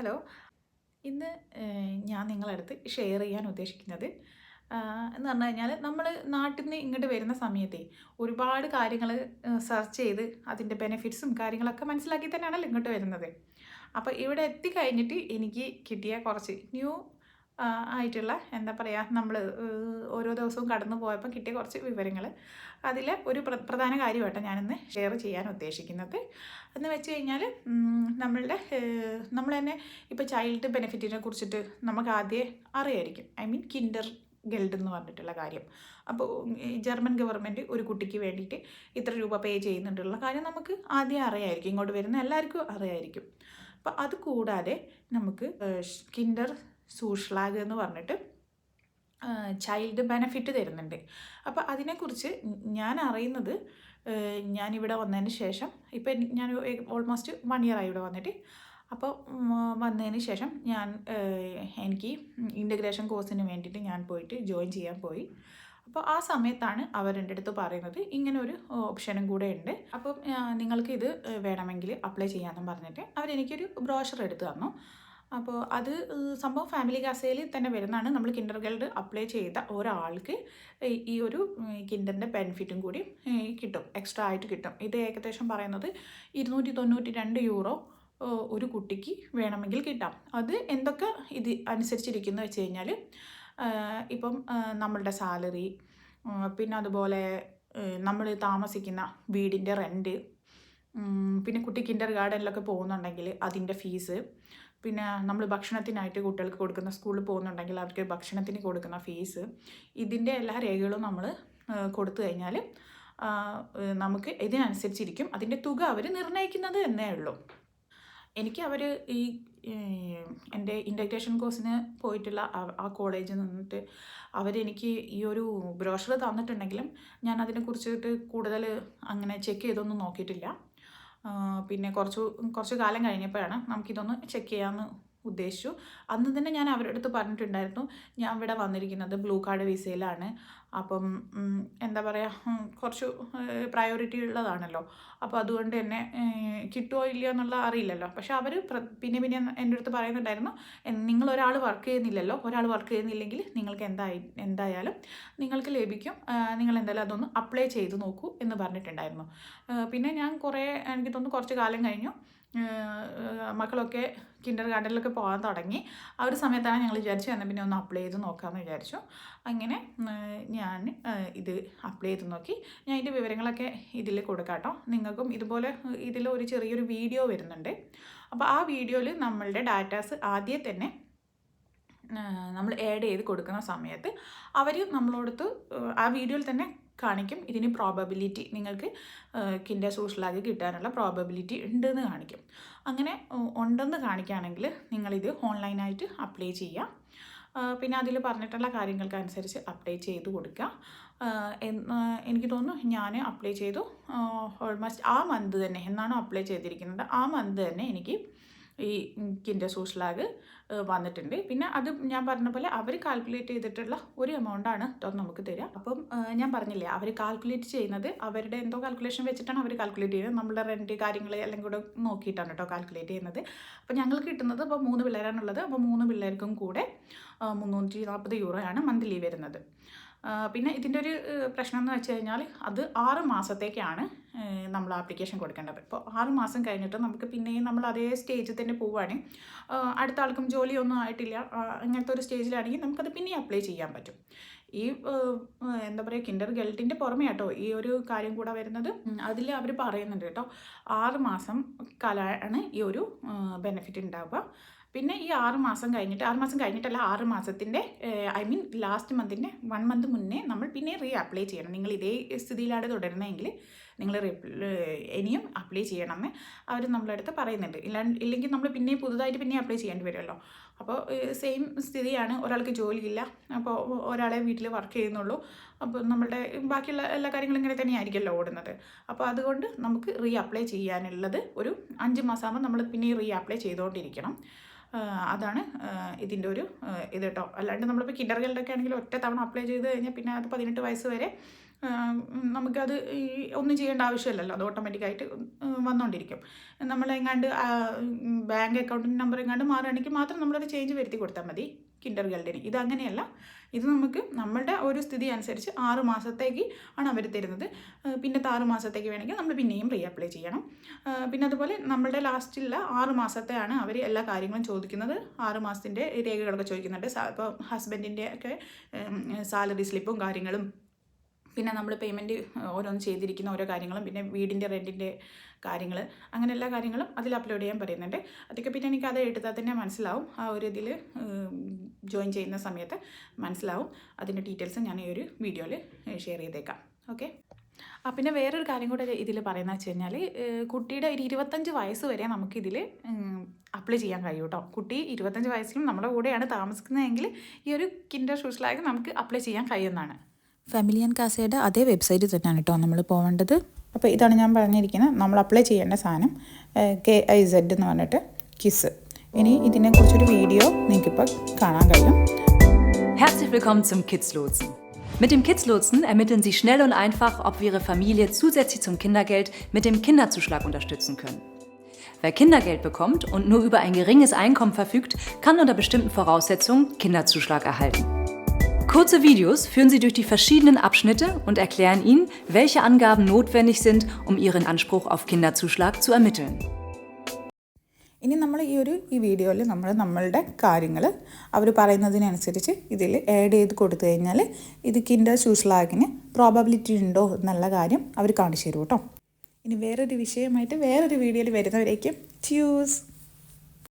Hello. ഇന്ന് ഞാൻ നിങ്ങളടുത്ത് ഷെയർ ചെയ്യാൻ ഉദ്ദേശിക്കുന്നത് എന്ന് പറഞ്ഞു കഴിഞ്ഞാൽ നമ്മൾ നാട്ടിൽ നിന്ന് ഇങ്ങോട്ട് വരുന്ന സമയത്തേ ഒരുപാട് കാര്യങ്ങൾ സെർച്ച് ചെയ്ത് അതിന്റെ ബെനിഫിറ്റ്സും കാര്യങ്ങളൊക്കെ മനസ്സിലാക്കി തന്നെയാണല്ലോ ഇങ്ങോട്ട് വരുന്നത്. അപ്പോൾ ഇവിടെ എത്തിക്കഴിഞ്ഞിട്ട് എനിക്ക് കിട്ടിയ കുറച്ച് ന്യൂ ആയിട്ടുള്ള എന്താ പറയുക നമ്മൾ ഓരോ ദിവസവും കടന്നു പോയപ്പോൾ കിട്ടിയ കുറച്ച് വിവരങ്ങൾ അതിൽ ഒരു പ്ര പ്രധാന കാര്യമായിട്ടാണ് ഞാനിന്ന് ഷെയർ ചെയ്യാൻ ഉദ്ദേശിക്കുന്നത്. എന്ന് വെച്ച് കഴിഞ്ഞാൽ നമ്മളുടെ നമ്മൾ തന്നെ ഇപ്പോൾ ചൈൽഡ് ബെനിഫിറ്റിനെ കുറിച്ചിട്ട് നമുക്ക് ആദ്യം അറിയായിരിക്കും. ഐ മീൻ കിൻഡർ ഗിൽഡ് എന്ന് പറഞ്ഞിട്ടുള്ള കാര്യം. അപ്പോൾ ജർമ്മൻ ഗവൺമെന്റ് ഒരു കുട്ടിക്ക് വേണ്ടിയിട്ട് ഇത്ര രൂപ പേ ചെയ്യുന്നുണ്ടുള്ള കാര്യം നമുക്ക് ആദ്യം അറിയായിരിക്കും. ഇങ്ങോട്ട് വരുന്ന എല്ലാവർക്കും അറിയായിരിക്കും. അപ്പോൾ അത് കൂടാതെ നമുക്ക് കിൻഡർ സൂഷ്ലാഗ് എന്ന് പറഞ്ഞിട്ട് ചൈൽഡ് ബെനഫിറ്റ് തരുന്നുണ്ട്. അപ്പോൾ അതിനെക്കുറിച്ച് ഞാൻ അറിയുന്നത് ഞാനിവിടെ വന്നതിന് ശേഷം ഇപ്പം ഞാൻ ഓൾമോസ്റ്റ് വൺ ഇയർ ആയി ഇവിടെ വന്നിട്ട്. അപ്പോൾ വന്നതിന് ശേഷം ഞാൻ എനിക്ക് ഇന്റഗ്രേഷൻ കോഴ്സിന് വേണ്ടിയിട്ട് ഞാൻ പോയിട്ട് ജോയിൻ ചെയ്യാൻ പോയി. അപ്പോൾ ആ സമയത്താണ് അവർ അവരെന്റെ അടുത്ത് പറയുന്നത് ഇങ്ങനെ ഒരു ഓപ്ഷനും കൂടെ ഉണ്ട്. അപ്പം നിങ്ങൾക്ക് ഇത് വേണമെങ്കിൽ അപ്ലൈ ചെയ്യാമെന്നും പറഞ്ഞിട്ട് അവരെനിക്കൊരു ബ്രോഷർ എടുത്ത് തന്നു. അപ്പോൾ അത് സംഭവം ഫാമിലി കാസയിൽ തന്നെ വരുന്നതാണ്. നമ്മൾ കിൻഡർ ഗൈഡ് അപ്ലൈ ചെയ്ത ഒരാൾക്ക് ഈ- ഈ ഒരു കിൻഡറിന്റെ ബെനിഫിറ്റും കൂടി കിട്ടും. എക്സ്ട്രാ ആയിട്ട് കിട്ടും. ഇത് ഏകദേശം പറയുന്നത് ഇരുന്നൂറ്റി തൊണ്ണൂറ്റി രണ്ട് യൂറോ ഒരു കുട്ടിക്ക് വേണമെങ്കിൽ കിട്ടാം. അത് എന്തൊക്കെ ഇത് അനുസരിച്ചിരിക്കുന്നു വെച്ച് കഴിഞ്ഞാൽ ഇപ്പം നമ്മളുടെ സാലറി പിന്നെ അതുപോലെ നമ്മൾ താമസിക്കുന്ന വീടിന്റെ റെന്റ് പിന്നെ കുട്ടി കിൻഡർ ഗാർഡനിലൊക്കെ പോകുന്നുണ്ടെങ്കിൽ അതിന്റെ ഫീസ് പിന്നെ നമ്മൾ ഭക്ഷണത്തിനായിട്ട് കുട്ടികൾക്ക് കൊടുക്കുന്ന സ്കൂളിൽ പോകുന്നുണ്ടെങ്കിൽ അവർക്ക് ഭക്ഷണത്തിന് കൊടുക്കുന്ന ഫീസ് ഇതിന്റെ എല്ലാ രേഖകളും നമ്മൾ കൊടുത്തു കഴിഞ്ഞാൽ നമുക്ക് ഇതിനനുസരിച്ചിരിക്കും. അതിന്റെ തുക അവർ നിർണയിക്കുന്നത് എന്നേ ഉള്ളൂ. എനിക്ക് അവർ ഈ എന്റെ ഇൻഡക്ടേഷൻ കോഴ്സിന് പോയിട്ടുള്ള ആ- കോളേജിൽ നിന്നിട്ട് അവരെനിക്ക് ഈ ഒരു ബ്രോഷർ തന്നിട്ടുണ്ടെങ്കിലും ഞാൻ അതിനെക്കുറിച്ചിട്ട് കൂടുതൽ അങ്ങനെ ചെക്ക് ചെയ്തൊന്നും നോക്കിയിട്ടില്ല. പിന്നെ കുറച്ച് കുറച്ച് കാലം കഴിഞ്ഞപ്പോഴാണ് നമുക്കിതൊന്ന് ചെക്ക് ചെയ്യാമെന്ന് ഉദ്ദേശിച്ചു. അന്ന് തന്നെ ഞാൻ അവരുടെ അടുത്ത് പറഞ്ഞിട്ടുണ്ടായിരുന്നു ഞാൻ ഇവിടെ വന്നിരിക്കുന്നത് ബ്ലൂ കാർഡ് വിസയിലാണ്. അപ്പം എന്താ പറയുക കുറച്ച് പ്രയോറിറ്റി ഉള്ളതാണല്ലോ. അപ്പോൾ അതുകൊണ്ട് തന്നെ കിട്ടുമോ ഇല്ലയോ എന്നുള്ള അറിയില്ലല്ലോ. പക്ഷെ അവർ പിന്നെ പിന്നെ എന്റെ അടുത്ത് പറയുന്നുണ്ടായിരുന്നു നിങ്ങൾ ഒരാൾ വർക്ക് ചെയ്യുന്നില്ലല്ലോ. ഒരാൾ വർക്ക് ചെയ്യുന്നില്ലെങ്കിൽ നിങ്ങൾക്ക് എന്തായി എന്തായാലും നിങ്ങൾക്ക് ലഭിക്കും. നിങ്ങൾ എന്തായാലും അതൊന്ന് അപ്ലൈ ചെയ്ത് നോക്കൂ എന്ന് പറഞ്ഞിട്ടുണ്ടായിരുന്നു. പിന്നെ ഞാൻ കുറേ എനിക്ക് തോന്നുന്നു കുറച്ച് കാലം കഴിഞ്ഞു. മക്കളൊക്കെ കിൻഡർ ഗാർഡനിലൊക്കെ പോകാൻ തുടങ്ങി. ആ ഒരു സമയത്താണ് ഞങ്ങൾ വിചാരിച്ചു എന്നാൽ പിന്നെ ഒന്ന് അപ്ലൈ ചെയ്ത് നോക്കാമെന്ന് വിചാരിച്ചു. അങ്ങനെ ഞാൻ ഇത് അപ്ലൈ ചെയ്ത് നോക്കി. ഞാൻ ഇതിന്റെ വിവരങ്ങളൊക്കെ ഇതിൽ കൊടുക്കാം കേട്ടോ നിങ്ങൾക്കും ഇതുപോലെ ഇതിൽ ഒരു ചെറിയൊരു വീഡിയോ വരുന്നുണ്ട്. അപ്പോൾ ആ വീഡിയോയിൽ നമ്മളുടെ ഡാറ്റാസ് ആദ്യം തന്നെ നമ്മൾ ആഡ് ചെയ്ത് കൊടുക്കുന്ന സമയത്ത് അവർ നമ്മളോടത്ത് ആ വീഡിയോയിൽ തന്നെ കാണിക്കും. ഇതിന് പ്രോബബിലിറ്റി നിങ്ങൾക്ക് കിൻഡർ സോഷ്യലാകെ കിട്ടാനുള്ള പ്രോബബിലിറ്റി ഉണ്ടെന്ന് കാണിക്കും. അങ്ങനെ ഉണ്ടെന്ന് കാണിക്കുകയാണെങ്കിൽ നിങ്ങളിത് ഓൺലൈനായിട്ട് അപ്ലൈ ചെയ്യാം. പിന്നെ അതിൽ പറഞ്ഞിട്ടുള്ള കാര്യങ്ങൾക്ക് അനുസരിച്ച് അപ്ലൈ ചെയ്ത് കൊടുക്കുക. എനിക്ക് തോന്നുന്നു ഞാൻ അപ്ലൈ ചെയ്തു. ഓൾമോസ്റ്റ് ആ മന്ത് തന്നെ എന്നാണോ അപ്ലൈ ചെയ്തിരിക്കുന്നത്? ആ മന്ത് തന്നെ എനിക്ക് ഈ കിൻഡർ സോഷ്യലാഗ് വന്നിട്ടുണ്ട്. പിന്നെ അത് ഞാൻ പറഞ്ഞ പോലെ അവർ കാൽക്കുലേറ്റ് ചെയ്തിട്ടുള്ള ഒരു എമൗണ്ടാണ് നമുക്ക് തരിക അപ്പം ഞാൻ പറഞ്ഞില്ലേ അവർ കാൽക്കുലേറ്റ് ചെയ്യുന്നത് അവരുടെ എന്തോ കാൽക്കുലേഷൻ വെച്ചിട്ടാണ് അവർ കാൽക്കുലേറ്റ് ചെയ്യുന്നത്. നമ്മുടെ റെന്റ് കാര്യങ്ങൾ എല്ലാം കൂടെ നോക്കിയിട്ടാണ് കേട്ടോ കാൽക്കുലേറ്റ് ചെയ്യുന്നത്. അപ്പോൾ ഞങ്ങൾക്ക് കിട്ടുന്നത് ഇപ്പോൾ മൂന്ന് പിള്ളേരാണുള്ളത് അപ്പോൾ മൂന്ന് പിള്ളേർക്കും കൂടെ മുന്നൂറ്റി നാൽപ്പത് യൂറോയാണ് മന്ത്ലി വരുന്നത്. പിന്നെ ഇതിന്റെ ഒരു പ്രശ്നം എന്ന് വെച്ച് കഴിഞ്ഞാൽ അത് ആറ് മാസത്തേക്കാണ് നമ്മൾ ആപ്ലിക്കേഷൻ കൊടുക്കേണ്ടത്. ഇപ്പോൾ ആറ് മാസം കഴിഞ്ഞിട്ട് നമുക്ക് പിന്നെയും നമ്മൾ അതേ സ്റ്റേജിൽ തന്നെ പോവുകയാണ് അടുത്ത ആൾക്കും ജോലിയൊന്നും ആയിട്ടില്ല. അങ്ങനത്തെ ഒരു സ്റ്റേജിലാണെങ്കിൽ നമുക്കത് പിന്നെയും അപ്ലൈ ചെയ്യാൻ പറ്റും. ഈ എന്താ പറയുക കിൻഡർ ഗൾട്ടിന്റെ പുറമേ കേട്ടോ ഈ ഒരു കാര്യം കൂടെ വരുന്നത്. അതിൽ അവർ പറയുന്നുണ്ട് കേട്ടോ ആറ് മാസം കാലമാണ് ഈ ഒരു ബെനിഫിറ്റ് ഉണ്ടാവുക പിന്നെ ഈ ആറ് മാസം കഴിഞ്ഞിട്ട് ആറ് മാസം കഴിഞ്ഞിട്ടല്ല ആറ് മാസത്തിന്റെ ഐ മീൻ ലാസ്റ്റ് മന്തിന്റെ വൺ മന്ത് മുന്നേ നമ്മൾ പിന്നെ റീ അപ്ലൈ ചെയ്യണം. നിങ്ങൾ ഇതേ സ്ഥിതിയിലാണ് തുടരുന്നതെങ്കിൽ നിങ്ങൾ ഇനിയും അപ്ലൈ ചെയ്യണമെന്ന് അവർ നമ്മളെ അടുത്ത് പറയുന്നുണ്ട്. ഇല്ലാണ്ട് ഇല്ലെങ്കിൽ നമ്മൾ പിന്നെ പുതുതായിട്ട് പിന്നെ അപ്ലൈ ചെയ്യേണ്ടി വരുമല്ലോ. അപ്പോൾ സെയിം സ്ഥിതിയാണ്. ഒരാൾക്ക് ജോലിയില്ല. അപ്പോൾ ഒരാളെ വീട്ടിൽ വർക്ക് ചെയ്യുന്നുള്ളൂ. അപ്പോൾ നമ്മളുടെ ബാക്കിയുള്ള എല്ലാ കാര്യങ്ങളും ഇങ്ങനെ തന്നെയായിരിക്കുമല്ലോ ഓടുന്നത്. അപ്പോൾ അതുകൊണ്ട് നമുക്ക് റീ അപ്ലൈ ചെയ്യാനുള്ളത് ഒരു അഞ്ച് മാസമാകുമ്പോൾ നമ്മൾ പിന്നെ റീ അപ്ലൈ ചെയ്തുകൊണ്ടിരിക്കണം അതാണ് ഇതിന്റെ ഒരു ഇത് കേട്ടോ. അല്ലാണ്ട് നമ്മളിപ്പോൾ കിൻഡർ ഗൈഡൊക്കെ ആണെങ്കിൽ ഒറ്റ തവണ അപ്ലൈ ചെയ്ത് കഴിഞ്ഞാൽ പിന്നെ അത് പതിനെട്ട് വയസ്സ് വരെ നമുക്കത് ഒന്നും ചെയ്യേണ്ട ആവശ്യമില്ലല്ലോ. അത് ഓട്ടോമാറ്റിക്കായിട്ട് വന്നുകൊണ്ടിരിക്കും നമ്മളെങ്ങാണ്ട് ബാങ്ക് അക്കൗണ്ടിന്റെ നമ്പർ എങ്ങാണ്ട് മാറുകയാണെങ്കിൽ മാത്രം നമ്മളത് ചേഞ്ച് വരുത്തി കൊടുത്താൽ മതി. കിൻഡർ ഗാർഡന് ഇത് അങ്ങനെയല്ല ഇത് നമുക്ക് നമ്മളുടെ ഒരു സ്ഥിതി അനുസരിച്ച് ആറ് മാസത്തേക്ക് ആണ് അവർ തരുന്നത്. പിന്നത്തെ ആറ് മാസത്തേക്ക് വേണമെങ്കിൽ നമ്മൾ പിന്നെയും റീ അപ്ലൈ ചെയ്യണം പിന്നെ അതുപോലെ നമ്മളുടെ ലാസ്റ്റിലുള്ള ആറ് മാസത്തെയാണ് അവർ എല്ലാ കാര്യങ്ങളും ചോദിക്കുന്നത്. ആറ് മാസത്തിന്റെ രേഖകളൊക്കെ ചോദിക്കുന്നുണ്ട്. ഇപ്പോൾ ഹസ്ബൻഡിന്റെ ഒക്കെ സാലറി സ്ലിപ്പും കാര്യങ്ങളും പിന്നെ നമ്മൾ പേയ്മെന്റ് ഓരോന്ന് ചെയ്തിരിക്കുന്ന ഓരോ കാര്യങ്ങളും പിന്നെ വീടിന്റെ റെന്റിന്റെ കാര്യങ്ങൾ അങ്ങനെ എല്ലാ കാര്യങ്ങളും അതിൽ അപ്ലോഡ് ചെയ്യാൻ പറയുന്നുണ്ട്. അതൊക്കെ പിന്നെ എനിക്ക് അത് എടുത്താൽ തന്നെ മനസ്സിലാവും. ആ ഒരു ഇതിൽ ജോയിൻ ചെയ്യുന്ന സമയത്ത് മനസ്സിലാവും. അതിന്റെ ഡീറ്റെയിൽസ് ഞാൻ ഈ ഒരു വീഡിയോയിൽ ഷെയർ ചെയ്തേക്കാം. ഓക്കെ ആ പിന്നെ വേറൊരു കാര്യം കൂടെ ഇതിൽ പറയുന്നത് വെച്ച് കഴിഞ്ഞാൽ കുട്ടിയുടെ ഒരു ഇരുപത്തഞ്ച് വയസ്സ് വരെ നമുക്കിതിൽ അപ്ലൈ ചെയ്യാൻ കഴിയും കേട്ടോ. കുട്ടി ഇരുപത്തഞ്ച് വയസ്സിലും നമ്മുടെ കൂടെയാണ് താമസിക്കുന്നതെങ്കിൽ ഈ ഒരു കിൻഡർ ഷൂസിലായി നമുക്ക് അപ്ലൈ ചെയ്യാൻ കഴിയുന്നതാണ്. ഫാമിലി ആൻഡ് കാസയുടെ അതേ വെബ്സൈറ്റിൽ തന്നെയാണ് കേട്ടോ നമ്മൾ പോവേണ്ടത് അപ്പോൾ ഇതാണ് ഞാൻ പറഞ്ഞിരിക്കുന്നത് നമ്മൾ അപ്ലൈ ചെയ്യേണ്ട സാധനം കെ ഐ സെഡ് എന്ന് പറഞ്ഞിട്ട് കിസ് ഇനി ഇതിനെക്കുറിച്ചൊരു വീഡിയോ നിങ്ങൾക്കിപ്പോൾ കാണാൻ കഴിയും Herzlich willkommen zum Kids-Lotsen. Mit dem Kids-Lotsen ermitteln Sie schnell und einfach, ob wir Ihre Familie zusätzlich zum Kindergeld mit dem Kinderzuschlag unterstützen können. Wer Kindergeld bekommt und nur über ein geringes Einkommen verfügt, kann unter bestimmten Voraussetzungen Kinderzuschlag erhalten. Kurze Videos führen Sie durch die verschiedenen Abschnitte und erklären Ihnen, welche Angaben notwendig sind, um Ihren Anspruch auf Kinderzuschlag zu ermitteln. ഇനി നമ്മൾ ഈ ഒരു ഈ വീഡിയോയിൽ നമ്മൾ നമ്മളുടെ കാര്യങ്ങൾ അവർ പറയുന്നതിനനുസരിച്ച് ഇതിൽ ആഡ് ചെയ്ത് കൊടുത്തു കഴിഞ്ഞാൽ ഇത് കിൻഡർ ചൂസ്ലാഗിന് പ്രോബബിലിറ്റി ഉണ്ടോ എന്നുള്ള കാര്യം അവർ കാണിച്ചു തരും കേട്ടോ ഇനി വേറൊരു വിഷയമായിട്ട് വേറൊരു വീഡിയോയിൽ വരുന്നവരേക്കും ച്യൂസ്